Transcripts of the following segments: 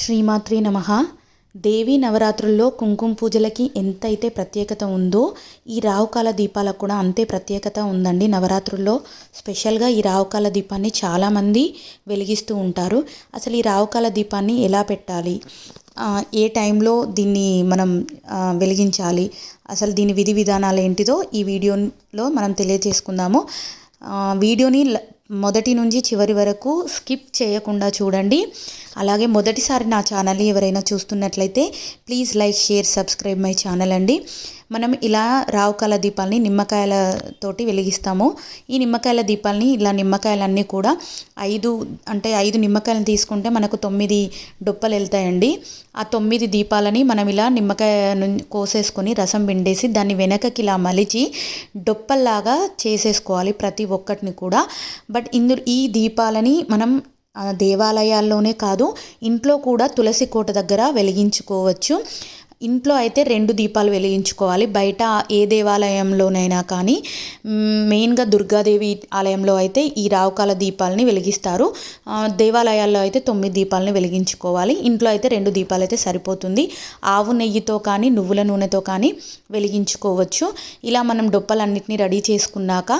శ్రీమాత్రి నమ. దేవి నవరాత్రుల్లో కుంకుమ పూజలకి ఎంతైతే ప్రత్యేకత ఉందో ఈ రావుకాల దీపాలకు కూడా అంతే ప్రత్యేకత ఉందండి నవరాత్రుల్లో. స్పెషల్గా ఈ రావుకాల దీపాన్ని చాలామంది వెలిగిస్తూ ఉంటారు. అసలు ఈ రావుకాల దీపాన్ని ఎలా పెట్టాలి? ఏ టైంలో దీన్ని మనం వెలిగించాలి? అసలు దీని విధి విధానాలు ఏంటిదో ఈ వీడియోలో మనం తెలియజేసుకుందాము. వీడియోని మొదటి నుంచి చివరి వరకు స్కిప్ చేయకుండా చూడండి. అలాగే మొదటిసారి నా ఛానల్ ఎవరైనా చూస్తున్నట్లయితే please like share subscribe my channel అండి. మనం ఇలా రావుకాల దీపాలని నిమ్మకాయలతోటి వెలిగిస్తాము. ఈ నిమ్మకాయల దీపాలని ఇలా నిమ్మకాయలన్నీ కూడా ఐదు అంటే ఐదు నిమ్మకాయలను తీసుకుంటే మనకు తొమ్మిది డొప్పలు వెళ్తాయండి. ఆ తొమ్మిది దీపాలని మనం ఇలా నిమ్మకాయ కోసేసుకొని రసం పిండేసి దాన్ని వెనకకి ఇలా మలిచి డొప్పల్లాగా చేసేసుకోవాలి ప్రతి ఒక్కటిని కూడా. బట్ ఇందు ఈ దీపాలని మనం దేవాలయాల్లోనే కాదు ఇంట్లో కూడా తులసి కోట దగ్గర వెలిగించుకోవచ్చు. ఇంట్లో అయితే రెండు దీపాలు వెలిగించుకోవాలి. బయట ఏ దేవాలయంలోనైనా కానీ మెయిన్గా దుర్గాదేవి ఆలయంలో అయితే ఈ రావుకాల దీపాలని వెలిగిస్తారు. దేవాలయాల్లో అయితే తొమ్మిది దీపాలని వెలిగించుకోవాలి. ఇంట్లో అయితే రెండు దీపాలు అయితే సరిపోతుంది. ఆవు నెయ్యితో కానీ నువ్వుల నూనెతో కానీ వెలిగించుకోవచ్చు. ఇలా మనం డొప్పలన్నిటిని రెడీ చేసుకున్నాక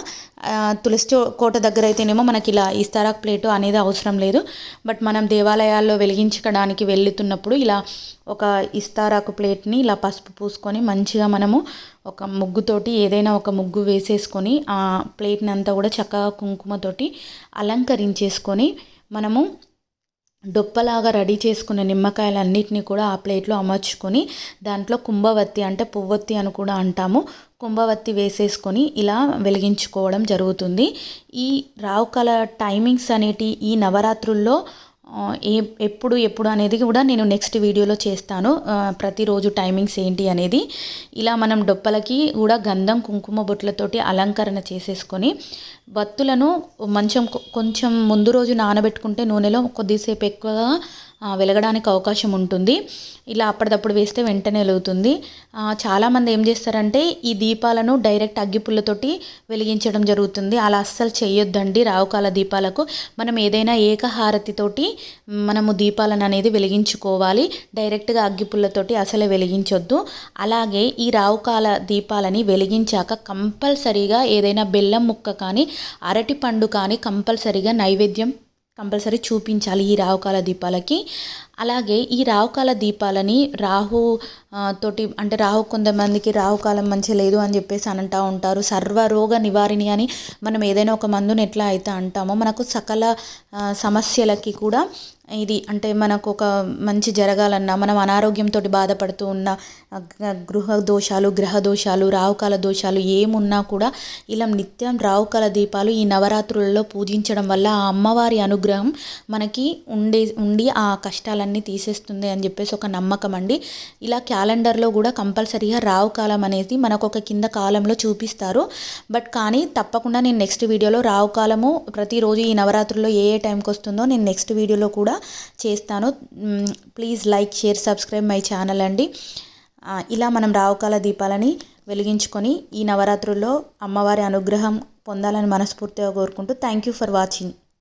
తులసి కోట దగ్గర అయితేనేమో మనకి ఇలా ఇస్తారాక్ ప్లేటు అనేది అవసరం లేదు. బట్ మనం దేవాలయాల్లో వెలిగించడానికి వెళ్తున్నప్పుడు ఇలా ఒక ఇస్తారాకు ప్లేట్ని ఇలా పసుపు పూసుకొని మంచిగా మనము ఒక ముగ్గుతోటి ఏదైనా ఒక ముగ్గు వేసేసుకొని ఆ ప్లేట్ని అంతా కూడా చక్కగా కుంకుమతోటి అలంకరించేసుకొని మనము డొప్పలాగా రెడీ చేసుకున్న నిమ్మకాయలన్నిటిని కూడా ఆ ప్లేట్లో అమర్చుకొని దాంట్లో కుంభవత్తి అంటే పువ్వొత్తి అని కూడా అంటాము. కుంభవత్తి వేసేసుకొని ఇలా వెలిగించుకోవడం జరుగుతుంది. ఈ రావు కళ టైమింగ్స్ అనేటి ఈ నవరాత్రుల్లో ఏ ఎప్పుడు ఎప్పుడు అనేది కూడా నేను నెక్స్ట్ వీడియోలో చేస్తాను. ప్రతిరోజు టైమింగ్స్ ఏంటి అనేది. ఇలా మనం డొప్పలకి కూడా గంధం కుంకుమ బొట్లతోటి అలంకరణ చేసేసుకొని బత్తులను మంచం కొంచెం ముందు రోజు నానబెట్టుకుంటే నూనెలో కొద్దిసేపు ఎక్కువగా వెలగడానికి అవకాశం ఉంటుంది. ఇలా అప్పటిదప్పుడు వేస్తే వెంటనే వెలుగుతుంది. చాలామంది ఏం చేస్తారంటే ఈ దీపాలను డైరెక్ట్ అగ్గిపుల్లతోటి వెలిగించడం జరుగుతుంది. అలా అస్సలు చేయొద్దండి రావుకాల దీపాలకు. మనం ఏదైనా ఏకహారతితోటి మనము దీపాలను అనేది వెలిగించుకోవాలి. డైరెక్ట్గా అగ్గిపుల్లతోటి అసలే వెలిగించొద్దు. అలాగే ఈ రావుకాల దీపాలని వెలిగించాక కంపల్సరీగా ఏదైనా బెల్లం ముక్క కానీ అరటిపండు కానీ కంపల్సరీగా నైవేద్యం కంపల్సరీ చూపించాలి ఈ రావుకాల దీపాలకి. అలాగే ఈ రావుకాల దీపాలని రాహు తోటి అంటే రాహు కొంతమందికి రాహుకాలం మంచిగా లేదు అని చెప్పేసి అని అంటూ ఉంటారు. సర్వరోగ నివారిణి అని మనం ఏదైనా ఒక మందుని ఎట్లా అయితే అంటామో మనకు సకల సమస్యలకి కూడా ఇది అంటే మనకు ఒక మంచి జరగాలన్నా మనం అనారోగ్యంతో బాధపడుతూ ఉన్న గృహ దోషాలు గ్రహ దోషాలు రావుకాల దోషాలు ఏమున్నా కూడా ఇలా నిత్యం రావుకాల దీపాలు ఈ నవరాత్రులలో పూజించడం వల్ల ఆ అమ్మవారి అనుగ్రహం మనకి ఉండే ఉండి ఆ కష్టాలన్నీ తీసేస్తుంది అని చెప్పేసి ఒక నమ్మకం అండి. ఇలా క్యాలెండర్లో కూడా కంపల్సరీగా రావు కాలం అనేది మనకు ఒక కింద కాలంలో చూపిస్తారు. బట్ కానీ తప్పకుండా నేను నెక్స్ట్ వీడియోలో రావు కాలము ప్రతిరోజు ఈ నవరాత్రుల్లో ఏ ఏ టైంకి వస్తుందో నేను నెక్స్ట్ వీడియోలో కూడా చేస్తాను. Please like share subscribe my channel అండి. ఇలా మనం రావుకాల దీపాలని వెలిగించుకొని ఈ నవరాత్రుల్లో అమ్మవారి అనుగ్రహం పొందాలని మనస్ఫూర్తిగా కోరుకుంటూ థ్యాంక్ యూ ఫర్ వాచింగ్